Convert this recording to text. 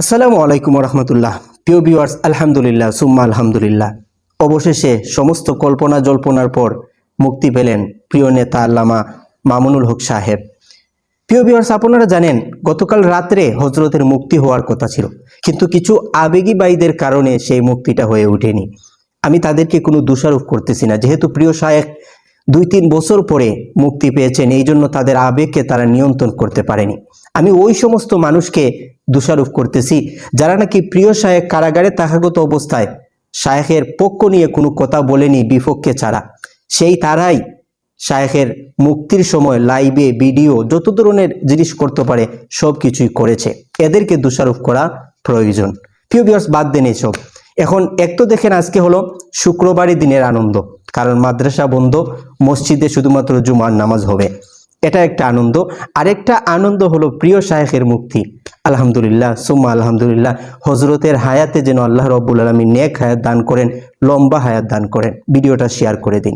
আসসালামু আলাইকুম রহমতুল্লাহ প্রিয় ভিউয়ার্স, আলহামদুলিল্লাহ, সুম্মা আলহামদুলিল্লাহ। অবশেষে সমস্ত কল্পনা জল্পনার পর মুক্তি পেলেন প্রিয় নেতা আল্লামা মামুনুল হক সাহেব। প্রিয় ভিউয়ার্স, আপনারা জানেন, গতকাল রাত্রে হজরতের মুক্তি হওয়ার কথা ছিল। কিন্তু কিছু আবেগী বাইদের কারণে সেই মুক্তিটা হয়ে ওঠেনি। আমি তাদেরকে কোনো দোষারোপ করতেছি না। যেহেতু প্রিয় শায়েক দুই তিন বছর পরে মুক্তি পেয়েছেন, এই জন্য তাদের আবেগকে তারা নিয়ন্ত্রণ করতে পারেনি। আমি ওই সমস্ত মানুষকে দোষারোপ করতেছি, যারা নাকি প্রিয় শায়েক কারাগারে তাহাগত অবস্থায় শায়েখের পক্ষ নিয়ে কোনো কথা বলেনি বিপক্ষে ছাড়া। সেই তারাই শায়েখের মুক্তির সময় লাইভে, ভিডিও, যত ধরনের জিনিস করতে পারে, সব কিছুই করেছে। এদেরকে দোষারোপ করা প্রয়োজন। প্রিয় বিয়ার্স বাদ দেন এসব। এখন এক তো দেখেন আজকে হলো শুক্রবারই দিনের আনন্দ, কারণ মাদ্রাসা বন্ধ, মসজিদে শুধুমাত্র জুমার নামাজ হবে। এটা একটা আনন্দ। আরেকটা আনন্দ হলো প্রিয় শায়েখের মুক্তি। আলহামদুলিল্লাহ, সুম্মা আলহামদুলিল্লাহ হজরতের হায়াতে যেন আল্লাহ রব্বুল আলমী নেক হায়াত দান করেন, লম্বা হায়াত দান করেন। ভিডিওটা শেয়ার করে দিন।